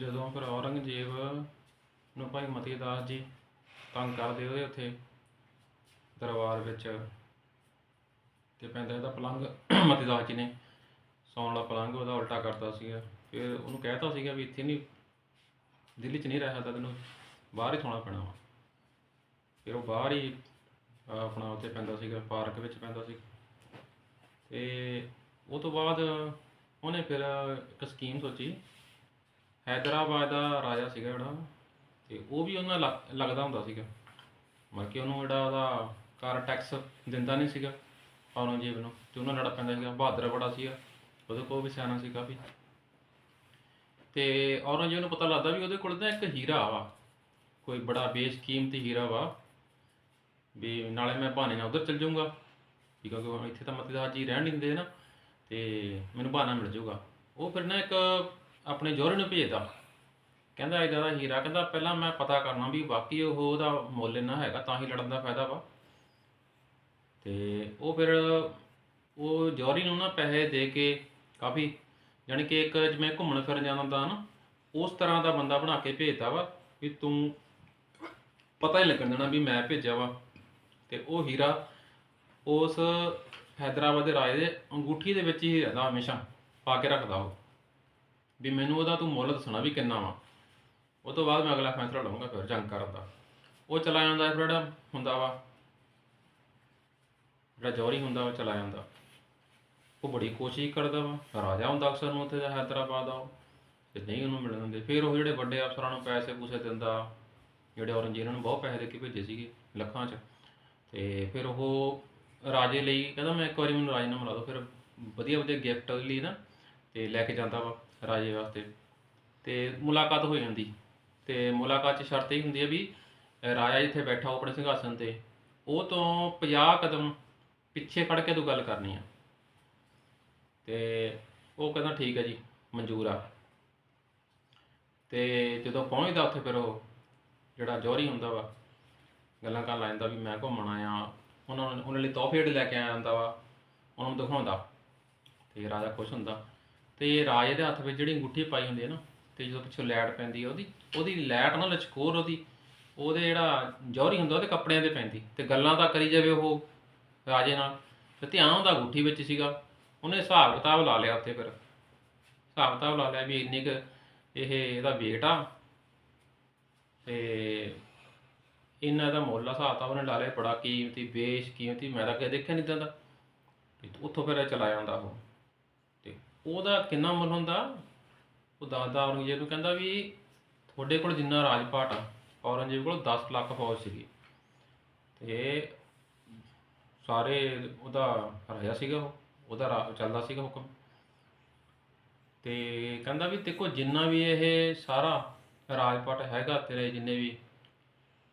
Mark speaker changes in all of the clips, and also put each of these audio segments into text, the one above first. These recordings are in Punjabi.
Speaker 1: ਜਦੋਂ ਫਿਰ ਔਰੰਗਜ਼ੇਬ ਨੂੰ ਭਾਈ ਮਤੀ ਦਾਸ ਜੀ ਤੰਗ ਕਰਦੇ ਉਹਦੇ ਉੱਥੇ ਦਰਬਾਰ ਵਿੱਚ ਤੇ ਪੈਂਦਾ ਇਹਦਾ ਪਲੰਗ ਮਤੀ ਦਾਸ ਜੀ ਨੇ ਸੌਣ ਵਾਲਾ ਪਲੰਗ ਉਹਦਾ ਉਲਟਾ ਕਰਤਾ ਸੀਗਾ। ਫਿਰ ਉਹਨੂੰ ਕਹਿਤਾ ਸੀਗਾ ਵੀ ਇੱਥੇ ਨਹੀਂ ਦਿੱਲੀ 'ਚ ਨਹੀਂ ਰਹਿ ਸਕਦਾ ਤੈਨੂੰ, ਬਾਹਰ ਹੀ ਸੌਣਾ ਪੈਣਾ ਵਾ। ਫਿਰ ਉਹ ਬਾਹਰ ਹੀ ਆਪਣਾ ਉੱਥੇ ਪੈਂਦਾ ਸੀਗਾ, ਪਾਰਕ ਵਿੱਚ ਪੈਂਦਾ ਸੀ। ਤੇ ਉਹ ਤੋਂ ਬਾਅਦ ਉਹਨੇ ਫਿਰ ਇੱਕ ਸਕੀਮ ਸੋਚੀ ਹੈਦਰਾਬਾਦ ਦਾ ਰਾਜਾ ਸੀਗਾ ਜਿਹੜਾ ਤੇ ਉਹ ਵੀ ਉਹਨਾਂ ਲੱਗ- ਲੱਗਦਾ ਹੁੰਦਾ ਸੀਗਾ। ਮਤਲਬ ਕਿ ਉਹਨੂੰ ਜਿਹੜਾ ਉਹਦਾ ਕਰ ਟੈਕਸ ਦਿੰਦਾ ਨਹੀਂ ਸੀਗਾ ਔਰੰਗਜ਼ੇਬ ਨੂੰ, ਤੇ ਉਹਨਾਂ ਲੜ ਪੈਂਦਾ ਸੀਗਾ, ਬਹਾਦਰ ਬੜਾ ਸੀਗਾ, ਉਹਦੇ ਕੋਲ ਵੀ ਸਿਆਣਾ ਸੀ ਕਾਫੀ ਤੇ ਔਰੰਗਜ਼ੇਬ ਨੂੰ ਪਤਾ ਲੱਗਦਾ ਵੀ ਉਹਦੇ ਕੋਲ ਤਾਂ ਇੱਕ ਹੀਰਾ ਵਾ, ਕੋਈ ਬੜਾ ਬੇਸ਼ਕੀਮਤੀ ਹੀਰਾ ਵਾ, ਵੀ ਨਾਲੇ ਮੈਂ ਬਹਾਨੇ ਨਾਲ ਉਧਰ ਚਲ ਜਾਊਂਗਾ। ਵੀ ਕਿਉਂਕਿ ਉਹ ਇੱਥੇ ਤਾਂ ਮਤਦਾਰ ਜੀ ਰਹਿਣ ਨਹੀਂ ਦਿੰਦੇ ਨਾ, ਤੇ ਮੈਨੂੰ ਬਹਾਨਾ ਮਿਲ ਜਾਊਗਾ। ਉਹ ਫਿਰ ਨਾ ਇੱਕ ਆਪਣੇ ਜੋਰੇ ਨੂੰ ਭੇਜਦਾ ਕਹਿੰਦਾ ਇਹਦਾ ਦਾ ਹੀਰਾ, ਕਹਿੰਦਾ ਪਹਿਲਾਂ ਮੈਂ ਪਤਾ ਕਰਨਾ ਵੀ ਬਾਕੀ ਉਹ ਉਹਦਾ ਮੁੱਲ ਇੰਨਾ ਹੈਗਾ, ਤਾਂ ਹੀ ਲੜਨ ਦਾ ਫਾਇਦਾ ਵਾ। ਤੇ ਉਹ ਫਿਰ ਉਹ ਜੋਰੀ ਨੂੰ ਨਾ ਪੈਸੇ ਦੇ ਕੇ ਕਾਫੀ ਯਾਨੀ ਕਿ ਇੱਕ ਜਿਵੇਂ ਘੁੰਮਣ ਫਿਰਨ ਜਾਂਦਾ ਹੁੰਦਾ ਨਾ, ਉਸ ਤਰ੍ਹਾਂ ਦਾ ਬੰਦਾ ਬਣਾ ਕੇ ਭੇਜਦਾ ਵਾ ਵੀ ਤੂੰ ਪਤਾ ਹੀ ਲੱਗਣ ਦੇਣਾ ਵੀ ਮੈਂ ਭੇਜਿਆ ਵਾ। ਤੇ ਉਹ ਹੀਰਾ ਉਸ ਹੈਦਰਾਬਾਦ ਦੇ ਰਾਜੇ ਦੇ ਅੰਗੂਠੀ ਦੇ ਵਿੱਚ ਹੀ ਰਹਿੰਦਾ ਹਮੇਸ਼ਾ, ਪਾ ਕੇ ਰੱਖਦਾ ਉਹ। ਵੀ ਮੈਨੂੰ ਉਹਦਾ ਤੂੰ ਮੁੱਲ ਦੱਸਣਾ ਵੀ ਕਿੰਨਾ ਵਾ। ਉਹ ਤੋਂ ਬਾਅਦ ਮੈਂ ਅਗਲਾ ਫੈਸਲਾ ਲਵਾਂਗਾ ਫਿਰ ਜੰਗ ਕਰਨ ਦਾ। ਉਹ ਚਲਾ ਜਾਂਦਾ ਫਿਰ ਜਿਹੜਾ ਹੁੰਦਾ ਵਾ। ਜਿਹੜਾ ਜੌਹਰੀ ਹੁੰਦਾ ਵਾ ਚਲਾ ਜਾਂਦਾ। ਉਹ ਬੜੀ ਕੋਸ਼ਿਸ਼ ਕਰਦਾ ਵਾ। ਰਾਜਾ ਹੁੰਦਾ ਅਕਸਰ ਨੂੰ ਉੱਥੇ ਦਾ ਹੈਦਰਾਬਾਦ ਆ ਉਹ। ਤੇ ਨਹੀਂ ਉਹਨੂੰ ਮਿਲਣ ਦਿੰਦੇ। ਫਿਰ ਉਹ ਜਿਹੜੇ ਵੱਡੇ ਅਫਸਰਾਂ ਨੂੰ ਪੈਸੇ ਪੂਸੇ ਦਿੰਦਾ। ਜਿਹੜੇ ਔਰੰਗਜ਼ੇਬ ਨੂੰ ਬਹੁਤ ਪੈਸੇ ਦੇ ਕੇ ਭੇਜੇ ਸੀਗੇ ਲੱਖਾਂ 'ਚ। ਤੇ ਫਿਰ ਉਹ ਰਾਜੇ ਲਈ ਕਹਿੰਦਾ ਮੈਂ ਇੱਕ ਵਾਰੀ ਮੈਨੂੰ ਰਾਜਨਾਮਾ ਲਾ ਦਿਓ। ਫਿਰ ਵਧੀਆ ਵਧੀਆ ਗਿਫਟ ਉਹਦੇ ਲਈ ਨਾ ਤੇ ਲੈ ਕੇ ਜਾਂਦਾ ਵਾ। ਰਾਜੇ ਵਾਸਤੇ। ਤੇ ਮੁਲਾਕਾਤ ਹੋ ਜਾਂਦੀ। ਤੇ ਮੁਲਾਕਾਤ 'ਚ ਸ਼ਰਤ ਇਹ ਹੁੰਦੀ ਹੈ ਵੀ ਰਾਜਾ ਜਿੱਥੇ ਬੈਠਾ ਉਹ ਆਪਣੇ ਸਿੰਘਾਸਨ ਤੇ, ਉਹ ਤੋਂ 50 ਕਦਮ ਪਿੱਛੇ ਖੜ ਕੇ ਤੂੰ ਗੱਲ ਕਰਨੀ ਆ। ਤੇ ਉਹ ਕਹਿੰਦਾ, ਠੀਕ ਹੈ ਜੀ, ਮਨਜ਼ੂਰ ਆ। ਤੇ ਜਦੋਂ ਪਹੁੰਚਦਾ ਉੱਥੇ ਫਿਰ ਉਹ, ਜਿਹੜਾ ਜੌਹਰੀ ਹੁੰਦਾ ਵਾ, ਗੱਲਾਂ ਕਰਨ ਲੱਗ ਜਾਂਦਾ ਵੀ ਮੈਂ ਘੁੰਮਣ ਆਇਆ, ਉਹਨਾਂ ਨੂੰ ਉਹਨਾਂ ਲਈ ਤੋਹਫੇ ਜਿਹੜੇ ਲੈ ਕੇ ਆਇਆ ਜਾਂਦਾ ਵਾ, ਉਹਨਾਂ ਨੂੰ ਦਿਖਾਉਂਦਾ। ਤੇ ਰਾਜਾ ਖੁਸ਼ ਹੁੰਦਾ। ਤੇ ਰਾਜੇ ਦੇ ਹੱਥ ਵਿੱਚ ਜਿਹੜੀ ਅੰਗੂਠੀ ਪਾਈ ਹੁੰਦੀ ਹੈ ਨਾ, ਤੇ ਜਦੋਂ ਪਿੱਛੋਂ ਲੈਟ ਪੈਂਦੀ ਹੈ ਉਹਦੀ ਉਹਦੀ ਲੈਟ ਨਾ ਲਚਕੋਰ ਉਹਦੀ, ਉਹਦੇ ਜਿਹੜਾ ਜੌਹਰੀ ਹੁੰਦਾ ਉਹਦੇ ਕੱਪੜਿਆਂ ਤੇ ਪੈਂਦੀ, ਤੇ ਗੱਲਾਂ ਤਾਂ ਕਰੀ ਜਾਵੇ ਉਹ ਰਾਜੇ ਨਾਲ। ਤੇ ਧਿਆਨ ਉਹਦਾ ਅੰਗੂਠੀ ਵਿੱਚ ਸੀਗਾ, ਉਹਨੇ ਹਿਸਾਬ ਕਿਤਾਬ ਲਾ ਲਿਆ ਉੱਥੇ ਫਿਰ। ਹਿਸਾਬ ਕਿਤਾਬ ਲਾ ਲਿਆ ਵੀ ਇੰਨੀ ਕੁ ਇਹ ਇਹਦਾ weight ਆ, ਤੇ ਇਹਨਾਂ ਦਾ ਮੁੱਲ ਹਿਸਾਬ ਤਾਂ ਉਹਨੇ ਲਾ ਲਿਆ, ਬੜਾ ਕੀਮਤੀ ਬੇਸ਼ ਕੀਮਤੀ ਮੈਂ ਤਾਂ ਕਦੇ ਦੇਖਿਆ ਨਹੀਂ ਦਿੰਦਾ ਉੱਥੋਂ ਫਿਰ ਇਹ ਚਲਾ ਜਾਂਦਾ ਉਹ। ਉਹਦਾ ਕਿੰਨਾ ਮੁੱਲ ਹੁੰਦਾ? ਉਹ ਦਾਦਾ ਔਰੰਗਜ਼ੇਬ ਨੂੰ ਕਹਿੰਦਾ ਵੀ ਤੁਹਾਡੇ ਕੋਲ ਜਿੰਨਾ ਰਾਜਪਾਟ ਆ, ਔਰੰਗਜ਼ੇਬ ਕੋਲ 10 ਲੱਖ ਫੌਜ ਸੀਗੀ। ਤੇ ਸਾਰੇ ਉਹਦਾ ਰਾਜਾ ਸੀਗਾ ਉਹ, ਉਹਦਾ ਰਾ- ਚੱਲਦਾ ਸੀਗਾ ਹੁਕਮ। ਤੇ ਕਹਿੰਦਾ ਵੀ ਦੇਖੋ ਜਿੰਨਾ ਵੀ ਇਹ ਸਾਰਾ ਰਾਜਪਾਟ ਹੈਗਾ ਤੇਰੇ ਜਿੰਨੇ ਵੀ,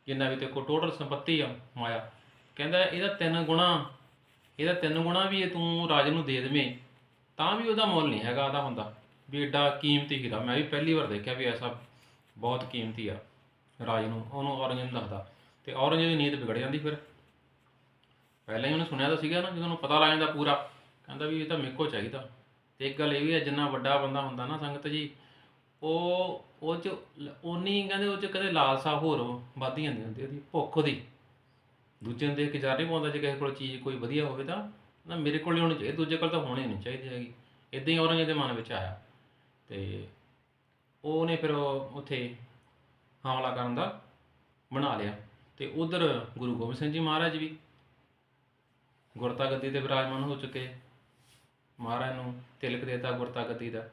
Speaker 1: ਜਿੰਨਾ ਵੀ ਤੇ ਕੋ ਟੋਟਲ ਸੰਪਤੀ ਆ ਮਾਇਆ। ਕਹਿੰਦਾ ਇਹਦਾ ਤਿੰਨ ਗੁਣਾ, ਇਹਦਾ ਤਿੰਨ ਗੁਣਾ ਵੀ ਇਹ ਤੂੰ ਰਾਜੇ ਨੂੰ ਦੇ ਦੇਵੇਂ। ਤਾਂ ਵੀ ਉਹਦਾ ਮੁੱਲ ਨਹੀਂ ਹੈਗਾ ਉਹਦਾ ਹੁੰਦਾ, ਵੀ ਏਡਾ ਕੀਮਤੀ ਹੀਰਾ। ਮੈਂ ਵੀ ਪਹਿਲੀ ਵਾਰ ਦੇਖਿਆ ਵੀ ਐਸਾ ਬਹੁਤ ਕੀਮਤੀ ਆ, ਰਾਜ ਨੂੰ। ਉਹਨੂੰ ਔਰੰਗਜ਼ੇਬ ਦੱਸਦਾ। ਤੇ ਔਰੰਗਜ਼ੇਬ ਦੀ ਨੀਂਦ ਵਿਗੜ ਜਾਂਦੀ ਫਿਰ। ਪਹਿਲਾਂ ਹੀ ਉਹਨੇ ਸੁਣਿਆ ਤਾਂ ਸੀਗਾ ਨਾ, ਜਦੋਂ ਉਹਨੂੰ ਪਤਾ ਲੱਗ ਜਾਂਦਾ ਪੂਰਾ। ਕਹਿੰਦਾ ਵੀ ਇਹ ਤਾਂ ਮੇਕੋ ਚਾਹੀਦਾ। ਤੇ ਇੱਕ ਗੱਲ ਇਹ ਵੀ ਹੈ ਜਿੰਨਾ ਵੱਡਾ ਬੰਦਾ ਹੁੰਦਾ ਨਾ ਸੰਗਤ ਜੀ, ਉਹ ਉਹ ਚ ਉਨੀ ਕਹਿੰਦੇ ਉਹ ਚ ਕਦੇ ਲਾਲਸਾ ਹੋਰ ਵੱਧਦੀ ਜਾਂਦੀ ਹੁੰਦੀ ਉਹਦੀ, ਭੁੱਖ ਉਹਦੀ ਦੂਜੇ ਨੂੰ ਦੇਖ ਕੇ ਜਾ ਨਹੀਂ ਪਾਉਂਦਾ, ਜੇ ਕਿਸੇ ਕੋਲ ਚੀਜ਼ ਕੋਈ ਵਧੀਆ ਹੋਵੇ ਤਾਂ। ਨਾ ਮੇਰੇ ਕੋਲ ਹੀ ਹੋਣੀ ਚਾਹੀਦੀ ਦੂਜੇ ਕੋਲ ਤਾਂ ਹੋਣੀ ਨਹੀਂ ਚਾਹੀਦੀ ਹੈਗੀ। ਇਦਾਂ ਹੀ ਔਰੰਗਜ਼ੇਬ ਦੇ ਮਨ ਵਿੱਚ ਆਇਆ ਤੇ ਉਹਨੇ ਫਿਰ ਉੱਥੇ ਹਮਲਾ ਕਰਨ ਦਾ ਬਣਾ ਲਿਆ ਤੇ ਉਧਰ ਗੁਰੂ ਗੋਬਿੰਦ ਸਿੰਘ ਜੀ ਮਹਾਰਾਜ ਵੀ ਗੁਰਤਾ ਗੱਦੀ ਤੇ ਵਿਰਾਜਮਾਨ ਹੋ ਚੁੱਕੇ ਮਹਾਰਾਜ ਨੂੰ ਤਿਲਕ ਦੇਤਾ ਗੁਰਤਾ ਗੱਦੀ ਦਾ।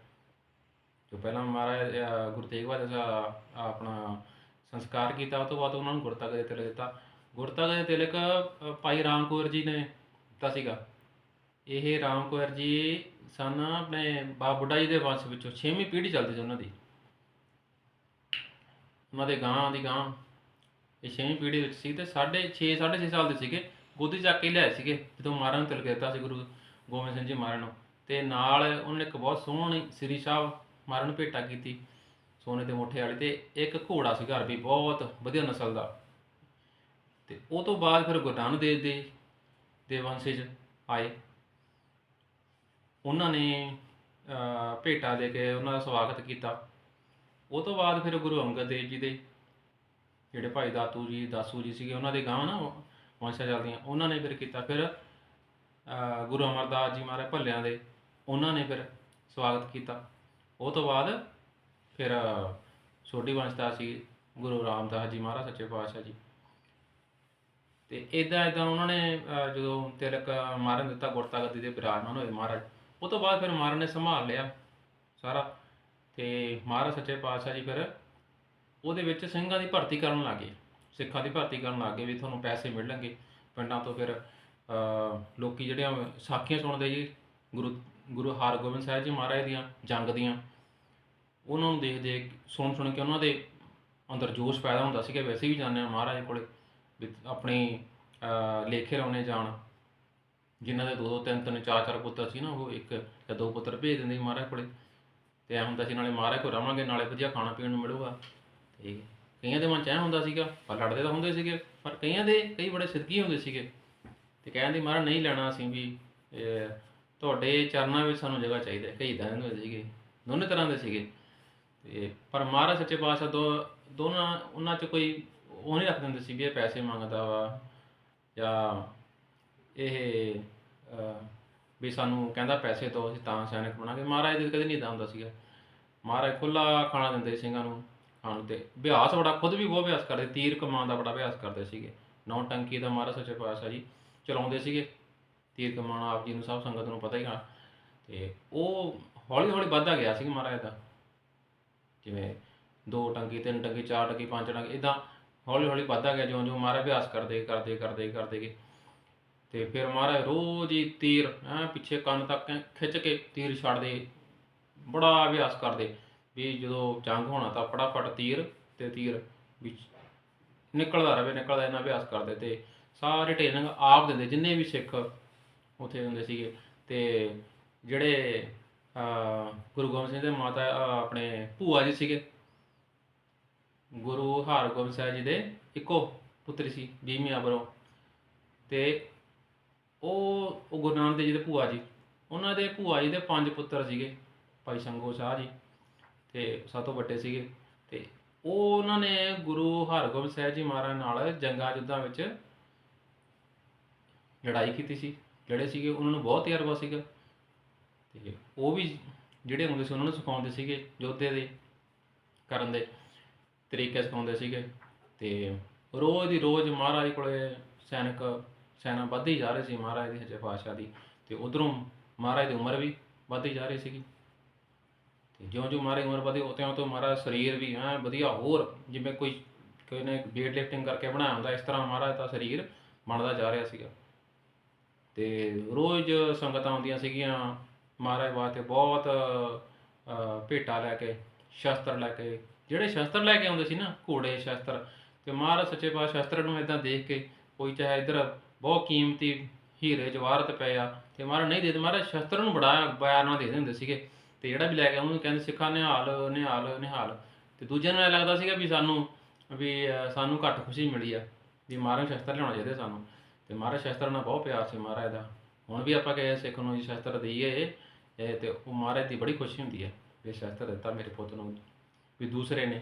Speaker 1: ਜੋ ਪਹਿਲਾਂ ਮਹਾਰਾਜ ਗੁਰੂ ਤੇਗ ਬਹਾਦਰ ਸਾਹਿਬ ਆਪਣਾ ਸੰਸਕਾਰ ਕੀਤਾ, ਉਹ ਤੋਂ ਬਾਅਦ ਉਹਨਾਂ ਨੂੰ ਗੁਰਤਾ ਗੱਦੀ ਤਿਲਕ ਦਿੱਤਾ। ਗੁਰਤਾ ਗੱਦੀ ਤਿਲਕ ਭਾਈ ਰਾਮ ਕੌਰ ਜੀ ਨੇ ਦਿੱਤਾ ਸੀਗਾ। ਇਹ ਰਾਮ ਕੌਰ ਜੀ ਸਨ ਆਪਣੇ ਬਾਬਾ ਬੁੱਢਾ ਜੀ ਦੇ ਵੰਸ਼ ਵਿੱਚੋਂ 6ਵੀਂ ਪੀੜ੍ਹੀ ਚੱਲਦੀ ਸੀ ਉਹਨਾਂ ਦੀ। ਉਹਨਾਂ ਦੇ ਗਾਂ ਦੀ ਗਾਂ ਇਹ 6ਵੀਂ ਪੀੜ੍ਹੀ ਵਿੱਚ ਸੀ ਤੇ 6.5 6.5 ਸਾਲ ਦੇ ਸੀਗੇ। ਗੋਦੀ ਚੱਕ ਕੇ ਲਿਆਏ ਸੀਗੇ, ਜਦੋਂ ਮਾਰਨ ਨੂੰ ਤਿਲਕ ਦਿੱਤਾ ਸੀ ਗੁਰੂ ਗੋਬਿੰਦ ਸਿੰਘ ਜੀ ਮਹਾਰਾਜ ਨੂੰ। ਤੇ ਨਾਲ ਉਹਨੇ ਇੱਕ ਬਹੁਤ ਸੋਹਣੀ ਸ੍ਰੀ ਸਾਹਿਬ ਮਾਰਨ ਨੂੰ ਭੇਟਾ ਕੀਤੀ, ਸੋਨੇ ਦੇ ਮੋਠੇ ਵਾਲੇ ਤੇ ਇੱਕ ਘੋੜਾ ਸੀ ਘਰ ਵੀ, ਬਹੁਤ ਵਧੀਆ ਨਸਲ ਦਾ। ਤੇ ਉਹ ਤੋਂ ਬਾਅਦ ਫਿਰ ਗੁਰੂ ਨਾਨਕ ਦੇਵ ਦੇ ਦੇ 'ਚ ਆਏ। ਉਹਨਾਂ ਨੇ ਭੇਟਾ ਦੇ ਕੇ ਉਹਨਾਂ ਦਾ ਸਵਾਗਤ ਕੀਤਾ। ਉਹ ਤੋਂ ਬਾਅਦ ਫਿਰ ਗੁਰੂ ਅੰਗਦ ਦੇਵ ਜੀ ਦੇ ਜਿਹੜੇ ਭਾਈ ਦਾਤੂ ਜੀ, ਦਾਸੂ ਜੀ ਸੀਗੇ, ਉਹਨਾਂ ਦੇ ਗਾਂ ਨਾ ਵੰਸ਼ਾ ਚੱਲਦੀਆਂ, ਉਹਨਾਂ ਨੇ ਫਿਰ ਕੀਤਾ। ਫਿਰ ਗੁਰੂ ਅਮਰਦਾਸ ਜੀ ਮਹਾਰਾਜ ਭੱਲਿਆਂ ਦੇ ਉਹਨਾਂ ਨੇ ਫਿਰ ਸਵਾਗਤ ਕੀਤਾ। ਉਹ ਤੋਂ ਬਾਅਦ ਫਿਰ ਛੋਟੀ ਵੰਸ਼ਤਾ ਸੀ ਗੁਰੂ ਰਾਮਦਾਸ ਜੀ ਮਹਾਰਾਜ, ਸੱਚੇ ਪਾਤਸ਼ਾਹ ਜੀ। ਤੇ ਇਦਾਂ ਇਦਾਂ ਉਹਨਾਂ ਨੇ ਜਦੋਂ ਤਿਲਕ ਮਾਰਨ ਦਿੱਤਾ ਗੁਰਤਾਗਦੀ ਦੇ ਬਿਰਾਜਮਾਨ ਹੋਏ ਮਹਾਰਾਜ ਉਹ ਤੋਂ ਬਾਅਦ ਫਿਰ ਮਹਾਰਾਜ ਨੇ ਸੰਭਾਲ ਲਿਆ ਸਾਰਾ ਤੇ ਮਹਾਰਾਜ ਸੱਚੇ ਪਾਤਸ਼ਾਹ ਜੀ ਫਿਰ ਉਹਦੇ ਵਿੱਚ ਸਿੰਘਾਂ ਦੀ ਭਰਤੀ ਕਰਨ ਲੱਗੇ ਸਿੱਖਾਂ ਦੀ ਭਰਤੀ ਕਰਨ ਲੱਗੇ ਵੀ ਤੁਹਾਨੂੰ ਪੈਸੇ ਮਿਲਣਗੇ। ਪਿੰਡਾਂ ਤੋਂ ਫਿਰ ਅਹ, ਲੋਕੀ ਜਿਹੜੇ ਸਾਖੀਆਂ ਸੁਣਦੇ ਜੀ ਗੁਰੂ ਗੁਰੂ ਹਰਗੋਬਿੰਦ ਸਾਹਿਬ ਜੀ ਮਹਾਰਾਜ ਦੀਆਂ ਜੰਗ ਦੀਆਂ ਉਹਨਾਂ ਨੂੰ ਦੇਖ ਦੇਖ ਸੁਣ ਸੁਣ ਕੇ ਉਹਨਾਂ ਦੇ ਅੰਦਰ ਜੋਸ਼ ਪੈਦਾ ਹੁੰਦਾ ਸੀ ਕਿ ਵੈਸੇ ਵੀ ਜਾਂਦੇ ਆ ਮਹਾਰਾਜ ਕੋਲੇ ਵੀ ਆਪਣੀ ਲੇਖੇ ਲਾਉਣੇ ਜਾਣ। ਜਿਨ੍ਹਾਂ ਦੇ ਦੋ ਦੋ ਤਿੰਨ ਤਿੰਨ ਚਾਰ ਚਾਰ ਪੁੱਤਰ ਸੀ ਨਾ, ਉਹ ਇੱਕ ਜਾਂ ਦੋ ਪੁੱਤਰ ਭੇਜ ਦਿੰਦੇ ਸੀ ਮਹਾਰਾਜ ਕੋਲੇ। ਤੇ ਐ ਹੁੰਦਾ ਸੀ ਨਾਲੇ ਮਹਾਰਾਜ ਕੋਲ ਰਵਾਂਗੇ, ਨਾਲੇ ਵਧੀਆ ਖਾਣਾ ਪੀਣ ਨੂੰ ਮਿਲੂਗਾ। ਤੇ ਕਈਆਂ ਦੇ ਮਨ ਚ ਐ ਹੁੰਦਾ ਸੀਗਾ, ਪਰ ਲੜਦੇ ਤਾਂ ਹੁੰਦੇ ਸੀਗੇ, ਪਰ ਕਈਆਂ ਦੇ ਕਈ ਬੜੇ ਸਿੱਧੀ ਹੁੰਦੇ ਸੀਗੇ। ਤੇ ਕਹਿੰਦੇ ਮਹਾਰਾਜ, ਨਹੀਂ ਲੈਣਾ ਅਸੀਂ ਵੀ ਤੁਹਾਡੇ ਚਰਨਾਂ ਵਿੱਚ ਸਾਨੂੰ ਜਗ੍ਹਾ ਚਾਹੀਦੀ ਹੈ। ਕਈ ਇਦਾਂ ਹੁੰਦੇ ਸੀਗੇ, ਦੋਨੇ ਤਰ੍ਹਾਂ ਦੇ ਸੀਗੇ। ਤੇ ਪਰ ਮਹਾਰਾਜ ਸੱਚੇ ਪਾਤਸ਼ਾਹ ਦੋ, ਦੋਨਾਂ, ਉਹਨਾਂ ਚ ਕੋਈ ਉਹ ਨਹੀਂ ਰੱਖ ਦਿੰਦੇ ਸੀਗੇ ਪੈਸੇ ਮੰਗਦਾ ਵਾ ਜਾਂ ਇਹ ਵੀ ਸਾਨੂੰ ਕਹਿੰਦਾ ਪੈਸੇ ਦਿਓ ਅਸੀਂ ਤਾਂ ਸੈਨਿਕ ਬਣਾਂਗੇ। ਮਹਾਰਾਜ ਦੇ ਕਦੇ ਨਹੀਂ ਇਦਾਂ ਹੁੰਦਾ ਸੀਗਾ। ਮਹਾਰਾਜ ਖੁੱਲਾ ਖਾਣਾ ਦਿੰਦੇ ਸਿੰਘਾਂ ਨੂੰ ਖਾਣ ਤੇ। ਅਭਿਆਸ ਬੜਾ, ਖੁਦ ਵੀ ਬਹੁਤ ਅਭਿਆਸ ਕਰਦੇ। ਤੀਰ ਕਮਾਨ ਦਾ ਬੜਾ ਅਭਿਆਸ ਕਰਦੇ ਸੀਗੇ। ਨੌ ਟੰਕੀ ਦਾ ਮਹਾਰਾਜ ਸੱਚੇ ਪਾਤਸ਼ਾਹ ਜੀ ਚਲਾਉਂਦੇ ਸੀਗੇ। ਤੀਰ ਕਮਾਨ ਆਪ ਜੀ ਨੂੰ ਸਭ ਸੰਗਤ ਨੂੰ ਪਤਾ ਹੀ ਆ ਤੇ ਉਹ ਹੌਲੀ ਹੌਲੀ ਵੱਧਦਾ ਗਿਆ ਸੀ ਮਹਾਰਾਜ ਦਾ। ਜਿਵੇਂ ਦੋ ਟੰਕੀ, ਤਿੰਨ ਟੰਕੀ, ਚਾਰ ਟੰਕੀ, ਪੰਜ ਟੰਕੀ ਇਦਾਂ ਹੌਲੀ ਹੌਲੀ ਵੱਧਦਾ ਗਿਆ। ਜਿਉਂ ਜਿਉਂ ਮਹਾਰਾਜ ਅਭਿਆਸ ਕਰਦੇ ਕਰਦੇ ਕਰਦੇ ਕਰਦੇ ਗਏ। ਤੇ ਫਿਰ ਮਹਾਰਾਜ ਰੋਜ਼ ਹੀ ਤੀਰ ਐ ਪਿੱਛੇ ਕੰਨ ਤੱਕ ਖਿੱਚ ਕੇ ਤੀਰ ਛੱਡਦੇ, ਬੜਾ ਅਭਿਆਸ ਕਰਦੇ ਵੀ ਜਦੋਂ ਜੰਗ ਹੋਣਾ ਤਾਂ ਫਟਾਫਟ ਤੀਰ ਤੇ ਤੀਰ ਵਿੱਚ ਨਿਕਲਦਾ ਰਵੇ ਨਿਕਲਦਾ ਇਹਨਾਂ ਅਭਿਆਸ ਕਰਦੇ ਤੇ ਸਾਰੇ ਟ੍ਰੇਨਿੰਗ ਆਪ ਦਿੰਦੇ, ਜਿੰਨੇ ਵੀ ਸਿੱਖ ਉੱਥੇ ਹੁੰਦੇ ਸੀਗੇ ਤੇ ਜਿਹੜੇ ਗੁਰੂ ਗੋਬਿੰਦ ਸਿੰਘ ਦੇ ਮਾਤਾ ਆਪਣੇ ਭੂਆ ਜੀ ਸੀਗੇ, ਗੁਰੂ ਹਰਗੋਬਿੰਦ ਸਾਹਿਬ ਜੀ ਦੇ ਇੱਕੋ ਪੁੱਤਰੀ ਸੀ ਬੀਮੀ ਅਬਰੋਂ ਤੇ ਉਹ ਉਹ ਗੁਰੂ ਨਾਨਕ ਦੇਵ ਜੀ ਦੇ ਭੂਆ ਜੀ। ਉਹਨਾਂ ਦੇ ਭੂਆ ਜੀ ਦੇ ਪੰਜ ਪੁੱਤਰ ਸੀਗੇ, ਭਾਈ ਸੰਗੋ ਸ਼ਾਹ ਜੀ ਤੇ ਸਭ ਤੋਂ ਵੱਡੇ ਸੀਗੇ। ਤੇ ਉਹ ਉਹਨਾਂ ਨੇ ਗੁਰੂ ਹਰਗੋਬਿੰਦ ਸਾਹਿਬ ਜੀ ਮਹਾਰਾਜ ਨਾਲ ਜੰਗਾਂ ਯੁੱਧਾਂ ਵਿੱਚ ਲੜਾਈ ਕੀਤੀ ਸੀ। ਜਿਹੜੇ ਸੀਗੇ, ਉਹਨਾਂ ਨੂੰ ਬਹੁਤ ਤਜਰਬਾ ਸੀਗਾ। ਤੇ ਉਹ ਵੀ ਜਿਹੜੇ ਹੁੰਦੇ ਸੀ, ਉਹਨਾਂ ਨੂੰ ਸਿਖਾਉਂਦੇ ਸੀਗੇ, ਯੋਧੇ ਦੇ ਕਰਨ ਦੇ ਤਰੀਕੇ ਸਿਖਾਉਂਦੇ ਸੀਗੇ। ਤੇ ਰੋਜ਼ ਦੀ ਰੋਜ਼ ਮਹਾਰਾਜ ਕੋਲੇ ਸੈਨਿਕ ਸੈਨਾ ਵੱਧਦੀ ਜਾ ਰਹੀ ਸੀ ਮਹਾਰਾਜ ਦੀ ਹਜੇ ਪਾਤਸ਼ਾਹ ਦੀ। ਤੇ ਉਧਰੋਂ ਮਹਾਰਾਜ ਦੀ ਉਮਰ ਵੀ ਵੱਧਦੀ ਜਾ ਰਹੀ ਸੀਗੀ। ਤੇ ਜਿਉਂ ਜਿਉਂ ਮਹਾਰਾਜ ਦੀ ਉਮਰ ਵਧੀ ਉਤਿਆਂ ਤੋਂ ਮਹਾਰਾਜ ਸਰੀਰ ਵੀ ਐ ਵਧੀਆ ਹੋਰ ਜਿਵੇਂ ਕੋਈ ਕੋਈ ਨੇ ਵੇਟ ਲਿਫਟਿੰਗ ਕਰਕੇ ਬਣਾਇਆ ਹੁੰਦਾ ਇਸ ਤਰ੍ਹਾਂ ਮਹਾਰਾਜ ਦਾ ਸਰੀਰ ਬਣਦਾ ਜਾ ਰਿਹਾ ਸੀਗਾ। ਤੇ ਰੋਜ਼ ਸੰਗਤਾਂ ਆਉਂਦੀਆਂ ਸੀਗੀਆਂ ਮਹਾਰਾਜ ਵਾਸਤੇ ਬਹੁਤ ਅ, ਭੇਟਾ ਲੈ ਕੇ ਸ਼ਸਤਰ ਲੈ ਕੇ ਜਿਹੜੇ ਸ਼ਸਤਰ ਲੈ ਕੇ ਆਉਂਦੇ ਸੀ ਨਾ ਘੋੜੇ ਸ਼ਸਤਰ ਤੇ ਮਹਾਰਾਜ ਸੱਚੇ ਪਾਤਸ਼ਾਹ ਸ਼ਸਤਰ ਨੂੰ ਇਦਾਂ ਦੇਖ ਕੇ ਕੋਈ ਚਾਹੇ ਇਧਰ ਬਹੁਤ ਕੀਮਤੀ ਹੀਰੇ ਜਵਾਹਰਤ ਪਏ ਆ। ਤੇ ਮਹਾਰਾਜ ਨਹੀਂ ਦੇ ਮਹਾਰਾਜ ਸ਼ਸਤਰ ਨੂੰ ਬੜਾ ਬਿਆਰ ਨਾਲ ਦੇ ਦਿੰਦੇ ਸੀਗੇ। ਤੇ ਜਿਹੜਾ ਵੀ ਲੈ ਕੇ ਉਹਨੂੰ ਕਹਿੰਦੇ ਸਿੱਖਾਂ ਨਿਹਾਲ ਨਿਹਾਲ ਨਿਹਾਲ। ਤੇ ਦੂਜਿਆਂ ਨੂੰ ਇਹ ਲੱਗਦਾ ਸੀਗਾ ਵੀ ਸਾਨੂੰ ਵੀ ਸਾਨੂੰ ਘੱਟ ਖੁਸ਼ੀ ਮਿਲੀ ਆ, ਵੀ ਮਹਾਰਾਜ ਸ਼ਸਤਰ ਲਿਆਉਣਾ ਚਾਹੀਦਾ ਸਾਨੂੰ। ਤੇ ਮਹਾਰਾਜ ਸ਼ਸਤਰ ਨਾਲ ਬਹੁਤ ਪਿਆਰ ਸੀ ਮਹਾਰਾਜ ਦਾ। ਹੁਣ ਵੀ ਆਪਾਂ ਕਹੇ ਸਿੱਖ ਨੂੰ ਜੀ ਸ਼ਸਤਰ ਦਈਏ, ਇਹ ਤੇ ਉਹ ਮਹਾਰਾਜ ਦੀ ਬੜੀ ਖੁਸ਼ੀ ਹੁੰਦੀ ਹੈ ਵੀ ਸ਼ਸਤਰ ਦਿੱਤਾ ਮੇਰੇ ਪੁੱਤ ਨੂੰ, ਵੀ ਦੂਸਰੇ ਨੇ।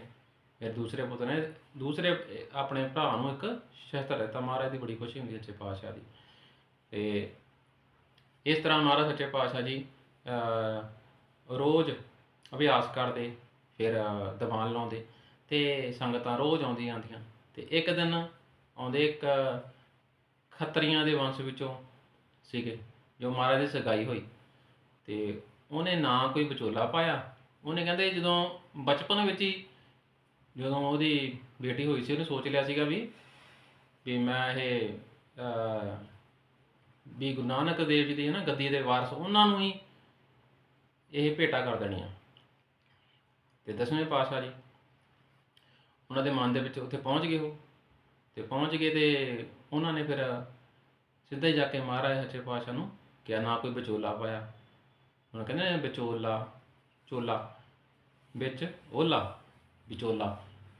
Speaker 1: ਫਿਰ ਦੂਸਰੇ ਪੁੱਤ ਨੇ ਦੂਸਰੇ ਆਪਣੇ ਭਰਾ ਨੂੰ ਇੱਕ ਸ਼ਸਤਰ ਦਿੱਤਾ। ਮਹਾਰਾਜ ਦੀ ਬੜੀ ਖੁਸ਼ੀ ਹੁੰਦੀ ਹੈ ਸੱਚੇ ਪਾਤਸ਼ਾਹ ਦੀ। ਤੇ ਇਸ ਤਰ੍ਹਾਂ ਮਹਾਰਾਜ ਸੱਚੇ ਪਾਤਸ਼ਾਹ ਜੀ ਰੋਜ਼ ਅਭਿਆਸ ਕਰਦੇ ਫਿਰ ਅਹ, ਦੀਵਾਨ ਲਾਉਂਦੇ ਤੇ ਸੰਗਤਾਂ ਰੋਜ਼ ਆਉਂਦੀਆਂ ਆਉਂਦੀਆਂ। ਤੇ ਇੱਕ ਦਿਨ ਆਉਂਦੇ ਇੱਕ ਖੱਤਰੀਆਂ ਦੇ ਵੰਸ਼ ਵਿੱਚੋਂ ਸੀਗੇ ਜੋ ਮਹਾਰਾਜ ਦੀ ਸਗਾਈ ਹੋਈ। ਤੇ ਉਹਨੇ ਨਾ ਕੋਈ ਵਿਚੋਲਾ ਪਾਇਆ। ਉਹਨੇ ਕਹਿੰਦੇ ਜਦੋਂ ਬਚਪਨ ਵਿੱਚ ਹੀ ਜਦੋਂ ਉਹਦੀ ਬੇਟੀ ਹੋਈ ਸੀ, ਉਹਨੇ ਸੋਚ ਲਿਆ ਸੀਗਾ ਵੀ ਵੀ ਮੈਂ ਇਹ ਵੀ ਗੁਰੂ ਨਾਨਕ ਦੇਵ ਜੀ ਦੀ ਹੈ ਨਾ ਗੱਦੀ ਦੇ ਵਾਰਸ, ਉਹਨਾਂ ਨੂੰ ਹੀ ਇਹ ਭੇਟਾ ਕਰ ਦੇਣੀਆਂ ਤੇ ਦਸਵੇਂ ਪਾਤਸ਼ਾਹ ਜੀ, ਉਹਨਾਂ ਦੇ ਮਨ ਦੇ ਵਿੱਚ ਉੱਥੇ ਪਹੁੰਚ ਗਏ ਉਹ। ਤੇ ਪਹੁੰਚ ਗਏ ਤੇ ਉਹਨਾਂ ਨੇ ਫਿਰ ਸਿੱਧਾ ਹੀ ਜਾ ਕੇ ਮਹਾਰਾਜ ਸੱਚੇ ਪਾਤਸ਼ਾਹ ਨੂੰ ਕਿਹਾ, ਨਾ ਕੋਈ ਵਿਚੋਲਾ ਪਾਇਆ। ਉਹਨਾਂ ਕਹਿੰਦੇ ਵਿਚੋਲਾ, ਚੋਲਾ, ਵਿੱਚ ਓਲਾ। ਵਿਚੋਲਾ।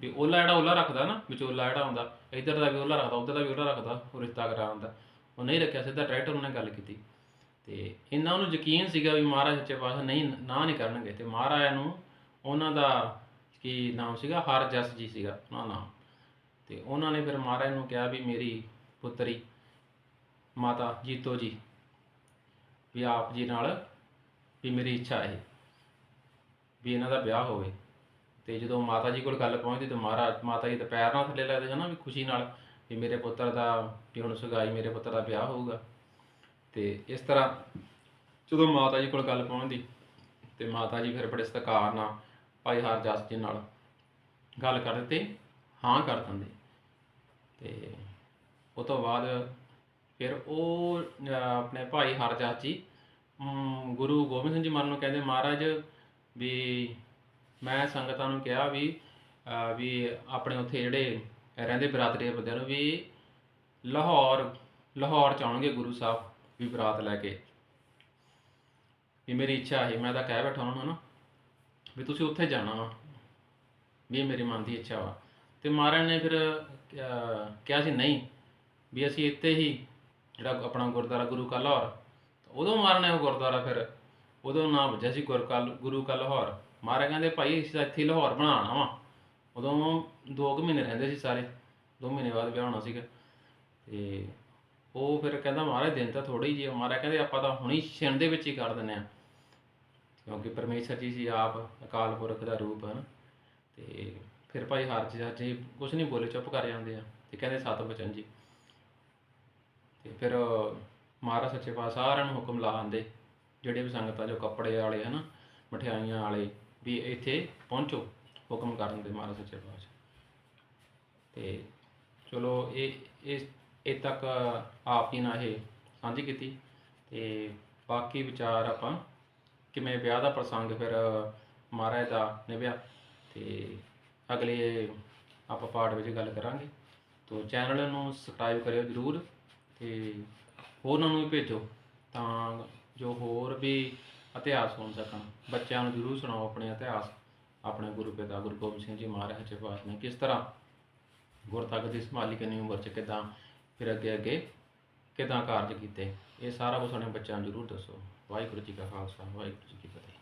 Speaker 1: ਵੀ ਓਲਾ ਜਿਹੜਾ ਓਲਾ ਰੱਖਦਾ ਨਾ, ਵਿਚੋਲਾ ਜਿਹੜਾ ਹੁੰਦਾ, ਇੱਧਰ ਦਾ ਵੀ ਓਲਾ ਰੱਖਦਾ, ਉੱਧਰ ਦਾ ਵੀ ਓਲਾ ਰੱਖਦਾ, ਉਹ ਰਿਸ਼ਤਾ ਕਰਾਉਣ ਦਾ ਉਹ ਨਹੀਂ ਰੱਖਿਆ, ਸਿੱਧਾ ਡਾਇਰੈਕਟਰ ਉਹਨੇ ਗੱਲ ਕੀਤੀ। ਤੇ ਇਹਨਾਂ ਨੂੰ ਯਕੀਨ ਸੀਗਾ ਵੀ ਮਹਾਰਾਜ ਸੱਚੇ ਪਾਤਸ਼ਾਹ ਨਹੀਂ, ਨਾ ਨਹੀਂ ਕਰਨਗੇ। ਤੇ ਮਹਾਰਾਜ ਨੂੰ ਉਹਨਾਂ ਦਾ ਕੀ ਨਾਮ ਸੀਗਾ? ਹਰਜਸ ਜੀ ਸੀਗਾ, ਉਹਨਾਂ ਦਾ ਨਾਮ। ਤੇ ਉਹਨਾਂ ਨੇ ਫਿਰ ਮਹਾਰਾਜ ਨੂੰ ਕਿਹਾ ਵੀ ਮੇਰੀ ਪੁੱਤਰੀ, ਮਾਤਾ ਜੀਤੋ ਜੀ, ਵੀ ਆਪ ਜੀ ਨਾਲ ਵੀ ਮੇਰੀ ਇੱਛਾ ਹੈ ਵੀ ਇਹਨਾਂ ਦਾ ਵਿਆਹ ਹੋਵੇ। ਤੇ ਜਦੋਂ ਮਾਤਾ ਜੀ ਕੋਲ ਗੱਲ ਪਹੁੰਚਦੀ ਤੇ ਮਹਾਰਾਜ ਮਾਤਾ ਜੀ ਦੇ ਪੈਰ ਨਾਲ ਥੱਲੇ ਲੱਗਦੇ ਹਨਾ ਵੀ ਖੁਸ਼ੀ ਨਾਲ ਵੀ ਮੇਰੇ ਪੁੱਤਰ ਦਾ, ਵੀ ਹੁਣ ਸੁਗਾਈ ਮੇਰੇ ਪੁੱਤਰ ਦਾ ਵਿਆਹ ਹੋਊਗਾ। ਤੇ ਇਸ ਤਰ੍ਹਾਂ ਜਦੋਂ ਮਾਤਾ ਜੀ ਕੋਲ ਗੱਲ ਪਹੁੰਚਦੀ ਤੇ ਮਾਤਾ ਜੀ ਫਿਰ ਬੜੇ ਸਤਿਕਾਰ ਨਾਲ, ਭਾਈ ਹਰਜਸ ਜੀ ਨਾਲ ਗੱਲ ਕਰਦੇ ਤੇ ਹਾਂ ਕਰ ਦਿੰਦੇ। ਤੇ ਉਹ ਤੋਂ ਬਾਅਦ ਫਿਰ ਉਹ ਆਪਣੇ ਭਾਈ ਹਰਜਸ ਜੀ ਗੁਰੂ ਗੋਬਿੰਦ ਸਿੰਘ ਜੀ ਮਹਾਰਾਜ ਨੂੰ ਕਹਿੰਦੇ, ਮਹਾਰਾਜ, ਵੀ ਮੈਂ ਸੰਗਤਾਂ ਨੂੰ ਕਿਹਾ ਵੀ ਵੀ ਆਪਣੇ ਉੱਥੇ ਜਿਹੜੇ ਰਹਿੰਦੇ ਬਰਾਦਰੀ ਦੇ ਬੰਦਿਆਂ ਨੂੰ ਵੀ ਲਾਹੌਰ ਲਾਹੌਰ ਚ ਆਉਣਗੇ ਗੁਰੂ ਸਾਹਿਬ ਵੀ ਬਰਾਤ ਲੈ ਕੇ। ਵੀ ਮੇਰੀ ਇੱਛਾ ਹੈ ਮੈਂ ਤਾਂ ਕਹਿ ਬੈਠਾ ਉਹਨਾਂ ਨੂੰ ਨਾ, ਵੀ ਤੁਸੀਂ ਉੱਥੇ ਜਾਣਾ ਵਾ, ਵੀ ਇਹ ਮੇਰੀ ਮਨ ਦੀ ਇੱਛਾ ਵਾ। ਤੇ ਮਹਾਰਾਜ ਨੇ ਫਿਰ ਕਿਹਾ ਸੀ ਨਹੀਂ, ਵੀ ਅਸੀਂ ਇੱਥੇ ਹੀ ਜਿਹੜਾ ਆਪਣਾ ਗੁਰਦੁਆਰਾ ਗੁਰੂ ਕਾ ਲਾਹੌਰ ਉਦੋਂ ਮਾਰਨੇ ਉਹ ਗੁਰਦੁਆਰਾ ਫਿਰ, ਉਦੋਂ ਨਾਮ ਵੱਜਿਆ ਸੀ ਗੁਰ ਗੁਰੂ ਕਾ ਲਾਹੌਰ। ਮਹਾਰਾਜ ਕਹਿੰਦੇ ਭਾਈ ਅਸੀਂ ਤਾਂ ਇੱਥੇ ਲਾਹੌਰ ਬਣਾਉਣਾ ਵਾ। ਉਦੋਂ 2 ਮਹੀਨੇ ਰਹਿੰਦੇ ਸੀ ਸਾਰੇ। 2 ਮਹੀਨੇ ਬਾਅਦ ਵਿਆਹ ਹੋਣਾ ਸੀਗਾ। ਤੇ ਉਹ ਫਿਰ ਕਹਿੰਦਾ ਮਹਾਰਾਜ ਦਿਨ ਤਾਂ ਥੋੜੇ ਹੀ ਜੀ ਮਹਾਰਾਜ ਕਹਿੰਦੇ ਆਪਾਂ ਤਾਂ ਹੁਣੀ ਛਿਣ ਦੇ ਵਿੱਚ ਹੀ ਕਰ ਦਿੰਦੇ ਆ। ਕਿਉਂਕਿ ਪਰਮੇਸ਼ਰ ਜੀ ਸੀ ਆਪ, ਅਕਾਲ ਪੁਰਖ ਦਾ ਰੂਪ, ਹਨ। ਤੇ ਫਿਰ ਭਾਈ ਹਰਜਸ ਜੀ ਕੁਝ ਨਹੀਂ ਬੋਲੇ, ਚੁੱਪ ਕਰ ਜਾਂਦੇ ਆ। ਤੇ ਕਹਿੰਦੇ ਸਤ ਬਚਨ ਜੀ। ਤੇ ਫਿਰ ਮਹਾਰਾਜ ਸੱਚੇ ਪਾਤਸ਼ਾਹ ਸਾਰਿਆਂ ਨੂੰ ਹੁਕਮ ਲਾ ਆਂਦੇ ਜਿਹੜੇ ਵੀ ਸੰਗਤਾਂ ਜੋ ਕੱਪੜੇ ਵਾਲੇ, ਹਨ, ਮਠਿਆਈਆਂ ਵਾਲੇ ਵੀ ਇੱਥੇ ਪਹੁੰਚੋ, ਹੁਕਮ ਕਰਨ ਦੇ ਮਹਾਰਾਜ ਸੱਚੇ ਪਾਤਸ਼ਾਹ ਤੇ ਚਲੋ ਇਹ, ਇਸ, ਇਹ ਤੱਕ ਆਪ ਜੀ ਨਾਲ ਇਹ ਸਾਂਝੀ ਕੀਤੀ। ਤੇ ਬਾਕੀ ਵਿਚਾਰ ਆਪਾਂ ਕਿਵੇਂ ਵਿਆਹ ਦਾ ਪ੍ਰਸੰਗ ਫਿਰ ਮਹਾਰਾਜ ਦਾ ਨਿਭਿਆ। ਤੇ ਅਗਲੇ ਆਪਾਂ ਪਾਠ ਵਿੱਚ ਗੱਲ ਕਰਾਂਗੇ। ਤੋ ਚੈਨਲ ਨੂੰ ਸਬਸਕ੍ਰਾਈਬ ਕਰਿਓ ਜਰੂਰ ਤੇ ਹੋਰਨਾਂ ਨੂੰ ਵੀ ਭੇਜੋ ਤਾਂ ਜੋ ਹੋਰ ਵੀ ਇਤਿਹਾਸ ਸੁਣ ਸਕਣ ਬੱਚਿਆਂ ਨੂੰ ਜਰੂਰ ਸੁਣਾਓ ਆਪਣੇ ਇਤਿਹਾਸ, ਆਪਣੇ ਗੁਰੂ ਪਿਤਾ, ਗੁਰੂ ਗੋਬਿੰਦ ਸਿੰਘ ਜੀ ਮਹਾਰਾਜ ਸੱਚੇ ਪਾਤਸ਼ਾਹ ਨੇ। ਕਿਸ ਤਰ੍ਹਾਂ? ਗੁਰਤੱਕ ਦੀ ਸੰਭਾਲੀ ਕਿੰਨੀ ਉਮਰ ਚ, ਕਿਦਾਂ? ਫਿਰ ਅੱਗੇ ਅੱਗੇ ਕਿਦਾਂ ਕਾਰਜ ਕੀਤੇ? ਇਹ ਸਾਰਾ ਕੁਝ ਆਪਣੇ ਬੱਚਿਆਂ ਨੂੰ ਜਰੂਰ ਦੱਸੋ। ਵਾਹਿਗੁਰੂ ਜੀ ਕਾ ਖਾਲਸਾ, ਵਾਹਿਗੁਰੂ ਜੀ ਕੀ ਫਤਿਹ।